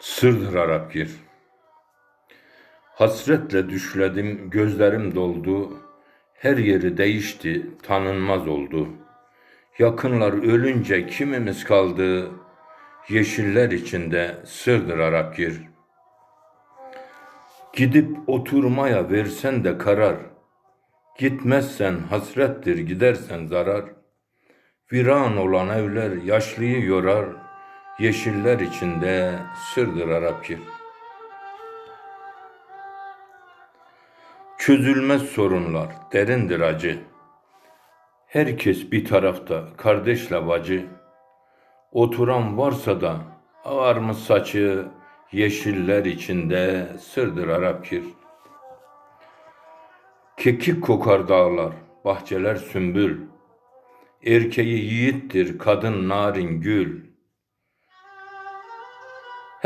Sırdır Arapgir. Hasretle düşledim, gözlerim doldu. Her yeri değişti, tanınmaz oldu. Yakınlar ölünce kimimiz kaldı? Yeşiller içinde sırdır Arapgir. Gidip oturmaya versen de karar. Gitmezsen hasrettir, gidersen zarar. Viran olan evler yaşlıyı yorar. Yeşiller içinde sırdır Arapgir. Çözülmez sorunlar, derindir acı. Herkes bir tarafta, kardeşle bacı. Oturan varsa da ağar mı saçı, yeşiller içinde sırdır Arapgir. Kekik kokar dağlar, bahçeler sümbül. Erkeği yiğittir, kadın narin gül.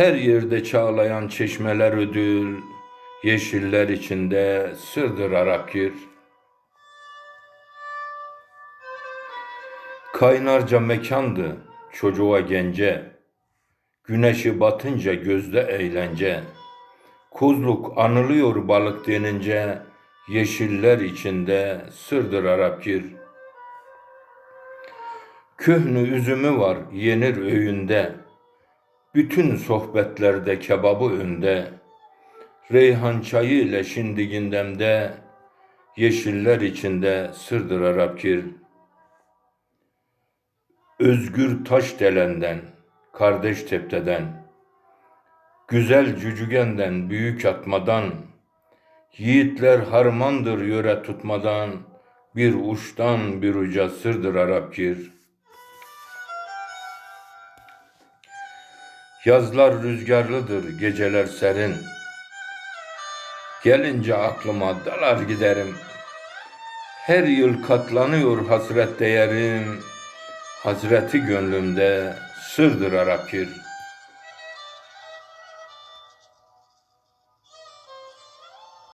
Her yerde çağlayan çeşmeler ödül, yeşiller içinde sırdır Arapgir. Kaynarca mekandı çocuğa gence, güneşi batınca gözde eğlence. Kuzluk anılıyor balık denince, yeşiller içinde sırdır Arapgir. Köhnü üzümü var yenir öğünde, bütün sohbetlerde kebabı önde. Reyhan çayı ile şimdi gündemde, yeşiller içinde sırdır Arapgir. Özgür taş delenden, kardeş tepteden, güzel cücügenden, büyük atmadan, yiğitler harmandır yöre tutmadan, bir uçtan bir uca sırdır Arapgir. Yazlar rüzgarlıdır, geceler serin. Gelince aklıma dalar giderim. Her yıl katlanıyor hasret değerim. Hazreti gönlümde sırdır Arapgir.